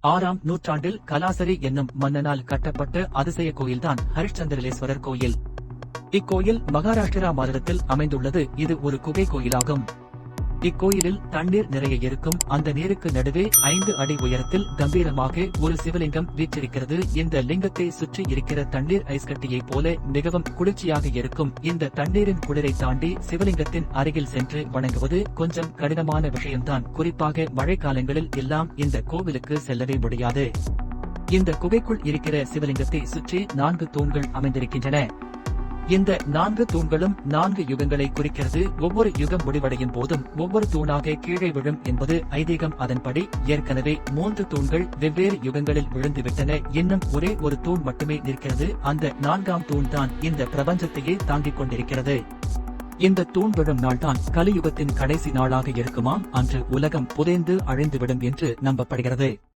ஆறாம் நூற்றாண்டில் கலாசரி என்னும் மன்னனால் கட்டப்பட்ட அதிசய கோயில்தான் ஹரிச்சந்திரலேஸ்வரர் கோயில். இக்கோயில் மகாராஷ்டிரா மாநிலத்தில் அமைந்துள்ளது. இது ஒரு குகை கோயிலாகும். இக்கோயிலில் தண்ணீர் நிறைய இருக்கும். அந்த நீருக்கு நடுவே ஐந்து அடி உயரத்தில் கம்பீரமாக ஒரு சிவலிங்கம் வீற்றிருக்கிறது. இந்த லிங்கத்தை சுற்றி இருக்கிற தண்ணீர் ஐஸ்கட்டியைப் போல மிகவும் குளிர்ச்சியாக இருக்கும். இந்த தண்ணீரின் குளிரை தாண்டி சிவலிங்கத்தின் அருகில் சென்று வணங்குவது கொஞ்சம் கடினமான விஷயம்தான். குறிப்பாக மழைக்காலங்களில் எல்லாம் இந்த கோவிலுக்கு செல்லவே முடியாது. இந்த குகைக்குள் இருக்கிற சிவலிங்கத்தை சுற்றி நான்கு தூண்கள் அமைந்திருக்கின்றன. இந்த நான்கு தூண்களும் நான்கு யுகங்களை குறிக்கிறது. ஒவ்வொரு யுகம் முடிவடையும் போதும் ஒவ்வொரு தூணாக கீழே விழும் என்பது ஐதீகம். அதன்படி ஏற்கனவே மூன்று தூண்கள் வெவ்வேறு யுகங்களில் விழுந்துவிட்டன. இன்னும் ஒரே ஒரு தூண் மட்டுமே நிற்கிறது. அந்த நான்காம் தூண் தான் இந்த பிரபஞ்சத்தையே தாங்கிக் கொண்டிருக்கிறது. இந்த தூண் விழும் நாள்தான் கலியுகத்தின் கடைசி நாளாக இருக்குமாம். அன்று உலகம் புதைந்து அழிந்துவிடும் என்று நம்பப்படுகிறது.